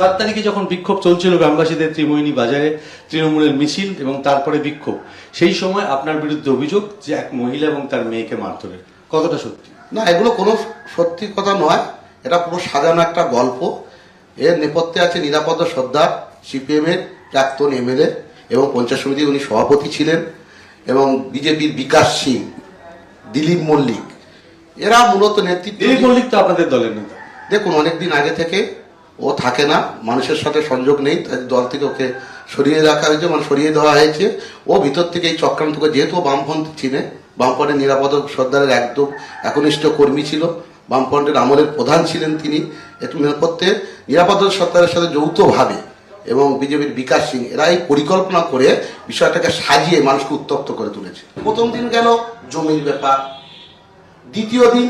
চার তারিখে যখন বিক্ষোভ চলছিল গ্রামবাসীদের ত্রিমোহিনী বাজারে তৃণমূলের মিছিল এবং তারপরে বিক্ষোভ সেই সময় আপনার বিরুদ্ধে অভিযোগ যে এক মহিলা এবং তার মেয়েকে মারধরের। কতটা সত্যি? না এগুলো কোনো সত্যি কথা নয়। এটা পুরো সাজানো একটা গল্প। এর নেপথ্যে আছে নিরাপদ সর্দার সিপিএমের প্রাক্তন এমএলএ এবং পঞ্চায়েত সমিতির উনি সভাপতি ছিলেন এবং বিজেপির বিকাশ সিং দিলীপ মল্লিক। এরা মূলত নেতৃত্ব দিলীপ মল্লিক তো আপনাদের দলের নেতা। দেখুন অনেকদিন আগে থেকে ও থাকে না, মানুষের সাথে সংযোগ নেই দল থেকে ওকে সরিয়ে রাখা হয়েছে মানে সরিয়ে দেওয়া হয়েছে। ও ভিতর থেকে এই চক্রান্ত করে যেহেতু বামপন্থী ছিলেন বামপন্থের নিরাপদ সর্দারের একদম একনিষ্ঠ কর্মী ছিল, বামপন্থের আমলের প্রধান ছিলেন তিনি। একটু নিরাপত্তে নিরাপদ সর্দারের সাথে যৌথভাবে এবং বিজেপির বিকাশ সিং, এরা এই পরিকল্পনা করে বিষয়টাকে সাজিয়ে মানুষকে উত্তপ্ত করে তুলেছে। প্রথম দিন গেল, জমির ব্যাপার। দ্বিতীয় দিন,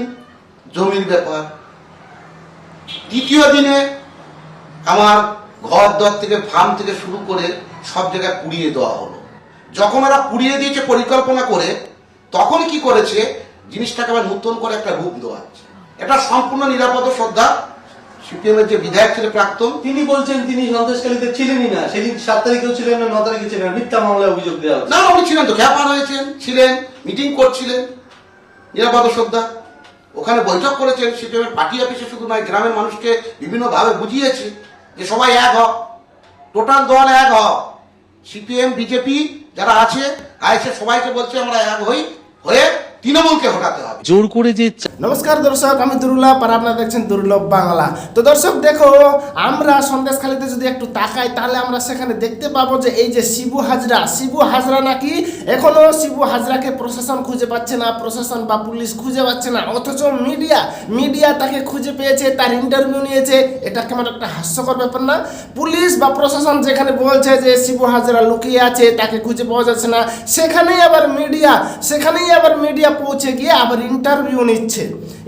জমির ব্যাপার। দ্বিতীয় দিনে আমার ঘর দর থেকে ফার্ম থেকে শুরু করে সব জায়গায় পুড়িয়ে দেওয়া হলো। যখন ওরা পুড়িয়ে দিয়েছে পরিকল্পনা করে তখন কি করেছে? জিনিসটাকে আবার নতুন করে একটা রূপ দেওয়া হচ্ছে। এটা সম্পূর্ণ নিরাপদ শ্রদ্ধা। সিপিএমের যে বিধায়ক ছিল প্রাক্তন তিনি বলছেন তিনি সন্দেশকালীতে ছিলেনই না। সেদিন সাত তারিখেও ছিলেন না ন তারিখে ছিলেন না। মিথ্যা মামলায় অভিযোগ দেওয়া না, উনি ছিলেন তো। খ্যাপার হয়েছেন ছিলেন মিটিং করছিলেন। নিরাপদ শ্রদ্ধা। ওখানে বৈঠক করেছেন সিপিএমের পার্টি অফিসে শুধু নয় গ্রামের মানুষকে বিভিন্নভাবে বুঝিয়েছে। যে সবাই এক হ টোটাল দল এক হ সিপিএম বিজেপি যারা আছে আইসে সবাইকে বলছে আমরা এক হই। হয়ে তৃণমূলকে হটাতে হবে। জোর করে যে নমস্কার দর্শক আমি দুর্লভ আর আপনারা দেখছেন দুর্লভ বাংলা। তো দর্শক দেখো আমরা সন্দেশখালিতে যদি একটু তাকাই তাহলে আমরা সেখানে দেখতে পাবো যে এই যে শিবু হাজরা শিবু হাজরা নাকি এখনও শিবু হাজরাকে প্রশাসন খুঁজে পাচ্ছে না, প্রশাসন বা পুলিশ খুঁজে পাচ্ছে না, অথচ মিডিয়া মিডিয়া তাকে খুঁজে পেয়েছে, তার ইন্টারভিউ নিয়েছে। এটা কেমন একটা হাস্যকর ব্যাপার না? পুলিশ বা প্রশাসন যেখানে বলছে যে শিবু হাজরা লুকিয়ে আছে, তাকে খুঁজে পাওয়া যাচ্ছে না, সেখানেই আবার মিডিয়া, সেখানেই আবার মিডিয়া পৌঁছে গিয়ে আবার ইন্টারভিউ নিচ্ছে।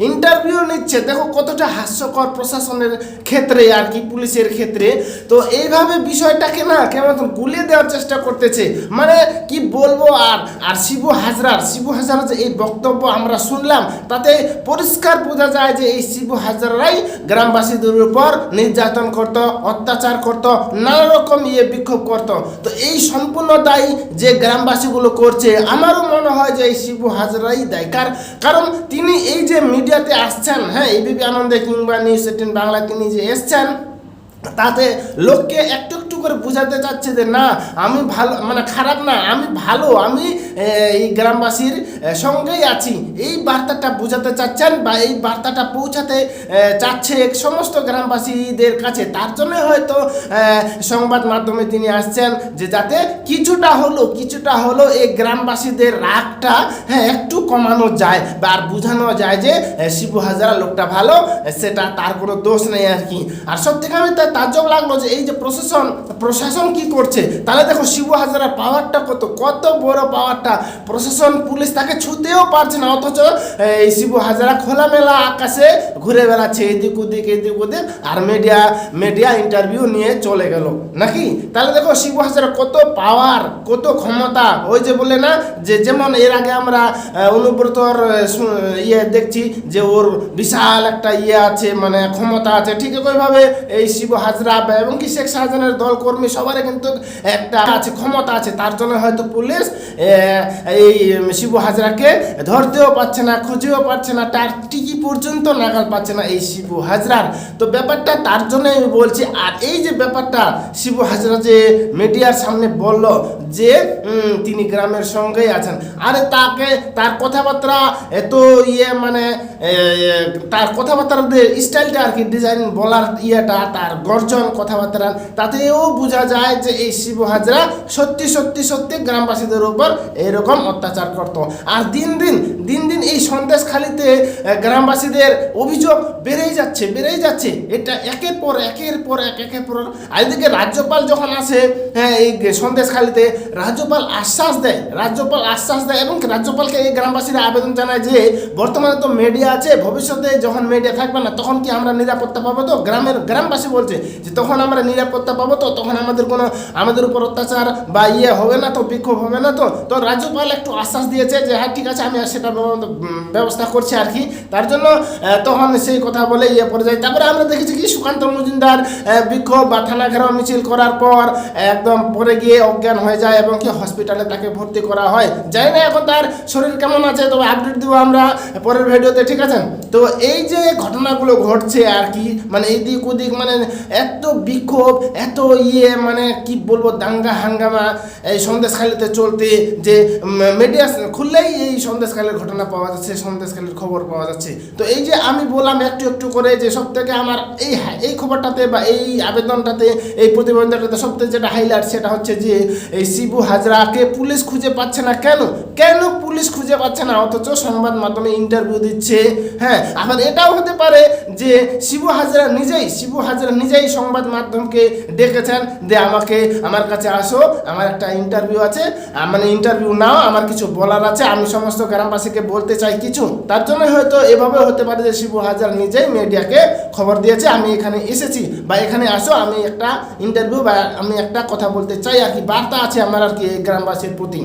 ইন্টারভিউ নিচ্ছে। দেখো কতটা হাস্যকর প্রশাসনের ক্ষেত্রে আর কি, পুলিশের ক্ষেত্রে। তো এইভাবে বিষয়টাকে না কেমন গুলিয়ে দেওয়ার চেষ্টা করতেছে। মানে কি বলব আর আর শিবু হাজরার শিবু হাজরার যে এই বক্তব্য আমরা শুনলাম, তাতে পরিষ্কার বোঝা যায় যে এই শিবু হাজরারাই গ্রামবাসীদের উপর নির্যাতন করত, অত্যাচার করত, নানা রকম ইয়ে বিক্ষোভ করত। তো এই সম্পূর্ণ দায়ী যে গ্রামবাসীগুলো করছে, আমারও মনে হয় যে এই শিবু হাজরাই দায়ী। কার- কারণ তিনি এই যে মিডিয়াতে আসছেন হ্যাঁ এবিপি আনন্দে কিংবা নিউজ এইটিন বাংলা তিনি যে এসছেন তাতে লোককে একটু একটু করে বোঝাতে চাচ্ছে যে, না, আমি ভালো মানে খারাপ না, আমি ভালো, আমি এই গ্রামবাসীর সঙ্গেই আছি। এই বার্তাটা বোঝাতে চাচ্ছেন বা এই বার্তাটা পৌঁছাতে চাচ্ছে সমস্ত গ্রামবাসীদের কাছে। তার জন্য হয়তো সংবাদ মাধ্যমে তিনি আসছেন যে, যাতে কিছুটা হলো কিছুটা হলো এই গ্রামবাসীদের রাগটা হ্যাঁ একটু কমানো যায় বা আর বোঝানো যায় যে শিবু হাজারা লোকটা ভালো সেটা তার কোনো দোষ নেই আর কি। আর সব থেকে আমি তার তাজ্জব লাগল যে এই যে প্রশাসন প্রশাসন কি করছে? তাহলে দেখো শিবু হাজারা পাওয়ারটা কত কত বড় পাওয়ারটা প্রশাসন, পুলিশ তাকে ছুতেও পারছে না, অথচ, এই শিবু হাজারা খোলামেলা আকাশে ঘুরে বেড়াচ্ছে, এদিক ওদিক এদিক ওদিক, আর মিডিয়া মিডিয়া ইন্টারভিউ নিয়ে চলে গেল। নাকি? তাহলে দেখো শিবু হাজারা কত পাওয়ার কত ক্ষমতা, ওই যে বলে না, যে যেমন এর আগে আমরা অনুব্রতর ইয়ে দেখছি যে ওর বিশাল একটা ইয়ে আছে মানে ক্ষমতা আছে, ঠিক ওইভাবে এই শিব হাজরা এবং কি শেখ শাহজাহানের দল কর্মী সবারই কিন্তু একটা আছে, ক্ষমতা আছে। তার জন্য হয়তো পুলিশ এই শিবু হাজরাকে ধরতেও পারছে না, খুঁজেও পারছে না, তার টিকি পর্যন্ত নাগাল পাচ্ছে না এই শিবু হাজরার। তো ব্যাপারটা তার জন্য আমি বলছি, আর এই যে ব্যাপারটা শিবু হাজরা যে মিডিয়ার সামনে বলল যে তিনি গ্রামের সঙ্গেই আছেন, আরে তাকে, তার কথাবার্তা এত ইয়ে মানে তার কথাবার্তার স্টাইলটা আর কি ডিজাইন বলার ইয়েটা, তার গর্জন কথাবার্তা তাতেও বোঝা যায় যে এই শিব হাজরা সত্যি সত্যি সত্যি গ্রামবাসীদের উপর এইরকম অত্যাচার করত। আর দিন দিন দিন দিন এই সন্দেশখালিতে গ্রামবাসীদের অভিযোগ বেড়েই যাচ্ছে বেড়েই যাচ্ছে। এটা একের পর একের পর এক, একের পর আর এদিকে রাজ্যপাল যখন আসে হ্যাঁ এই সন্দেশখালিতে, রাজ্যপাল আশ্বাস দেয়, রাজ্যপাল আশ্বাস দেয় এবং রাজ্যপালকে এই গ্রামবাসীরা আবেদন জানায় যে, বর্তমানে তো মিডিয়া আছে, ভবিষ্যতে যখন মিডিয়া থাকবে না, তখন কি আমরা নিরাপত্তা পাবো তো? গ্রামের, গ্রামবাসী বলছে যে তখন আমরা নিরাপত্তা পাবো তো, তখন আমাদের কোনো, আমাদের উপর অত্যাচার বা ইয়ে হবে না তো, বিক্ষোভ হবে না তো। তো রাজ্যপাল একটু আশ্বাস দিয়েছে যে হ্যাঁ ঠিক আছে, আমি সেটা ব্যবস্থা করছি আর কি। তার জন্য তখন সেই কথা বলে ইয়ে পড়ে যায়। তারপরে আমরা দেখেছি কি, সুকান্ত মজুমদার বিক্ষোভ বা থানা ঘেরাও মিছিল করার পর একদম পরে গিয়ে অজ্ঞান হয়ে যায় এবং কি হসপিটালে তাকে ভর্তি করা হয়। জানি না এখন তার শরীর কেমন আছে, তবে আপডেট দেবো আমরা পরের ভিডিওতে ঠিক আছে? তো এই যে ঘটনাগুলো ঘটছে আর কি মানে এই দিক ওদিক মানে এত বিক্ষোভ, এত ইয়ে মানে কি বলব, দাঙ্গা হাঙ্গামা, এই সন্দেশখালিতে চলতে যে মিডিয়া খুললেই এই সন্দেশখালের ঘটনা পাওয়া যাচ্ছে সন্দেশখালের খবর পাওয়া যাচ্ছে। তো এই যে আমি বললাম একটু একটু করে যে সব থেকে আমার এই এই খবরটাতে বা এই আবেদনটাতে, এই প্রতিবেদনটাতে সবথেকে যেটা হাইলাইট সেটা হচ্ছে যে, এই শিবু হাজরাকে পুলিশ খুঁজে পাচ্ছে না কেন? কেন পুলিশ খুঁজে পাচ্ছে না, অথচ সংবাদ মাধ্যমে ইন্টারভিউ দিচ্ছে। হ্যাঁ আবার এটাও হতে পারে যে শিবু হাজরা নিজেই, শিবু হাজরা নিজেই সংবাদ মাধ্যমকে ডেকেছেন যে আমাকে, আমার কাছে আসো, আমার একটা ইন্টারভিউ আছে মানে ইন্টারভিউ নাও, আমার কিছু বলার আছে, আমি সমস্ত গ্রামবাসীকে বলতে চাই কিছু। তার জন্য হয়তো এভাবে হতে পারে যে শিবু হাজার নিজেই মিডিয়াকে খবর দিয়েছে, আমি এখানে এসেছি, বা এখানে আসো, আমি একটা ইন্টারভিউ বা আমি একটা কথা বলতে চাই, আর কি বার্তা আছে আমার আর কি গ্রামবাসীর প্রতি।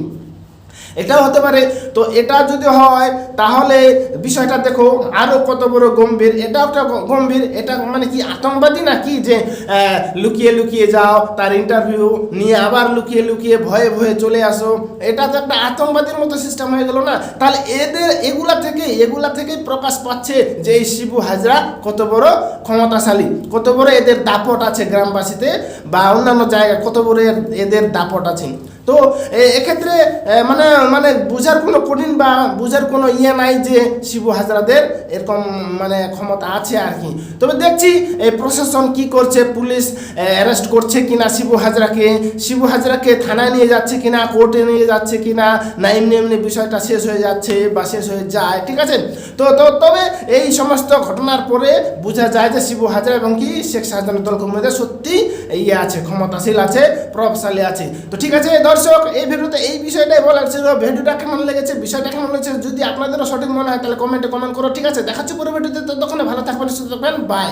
এটাও হতে পারে। তো এটা যদি হয়, তাহলে বিষয়টা দেখো আরও কত বড় গম্ভীর এটা একটা গম্ভীর, এটা মানে কি আতঙ্কবাদী না কি যে লুকিয়ে লুকিয়ে যাও, তার ইন্টারভিউ নিয়ে আবার লুকিয়ে লুকিয়ে ভয়ে ভয়ে চলে আসো? এটা তো একটা আতঙ্কবাদীর মতো সিস্টেম হয়ে গেল না? তাহলে এদের, এগুলা থেকে এগুলা থেকে প্রকাশ পাচ্ছে যে এই শিবু হাজরা কত বড় ক্ষমতাশালী, কত বড় এদের দাপট আছে গ্রামবাসীতে, বা অন্যান্য জায়গায় কত বড় এদের দাপট আছে। তো এক্ষেত্রে মানে মানে বুঝার কোনো কঠিন বা বুঝার কোনো ইয়ে নাই যে শিবু হাজরাদের এরকম মানে ক্ষমতা আছে আর কি। তবে দেখছি এই প্রশাসন কি করছে, পুলিশ অ্যারেস্ট করছে কিনা শিবু হাজরাকে শিবু হাজরাকে থানায় নিয়ে যাচ্ছে কিনা, কোর্টে নিয়ে যাচ্ছে কিনা, না এমনি এমনি বিষয়টা শেষ হয়ে যাচ্ছে বা শেষ হয়ে যায়, ঠিক আছে? তো তবে এই সমস্ত ঘটনার পরে বোঝা যায় যে শিবু হাজরা এবং কি শেখ শাহজাহান দল মধ্যে সত্যি ইয়ে আছে, ক্ষমতাশীল আছে, প্রভাবশালী আছে। তো ঠিক আছে, দর্শক, এই ভিডিওতে এই বিষয়টাই বলার ছিল। ভিডিওটা কেমন লেগেছে বিষয়টা কেমন হচ্ছে যদি আপনাদেরও সঠিক মনে হয়, তাহলে কমেন্টে কমেন্ট করো, ঠিক আছে? দেখাচ্ছি পরবর্তীতে, ততক্ষণে ভালো থাকবেন, সুস্থ থাকবেন বাই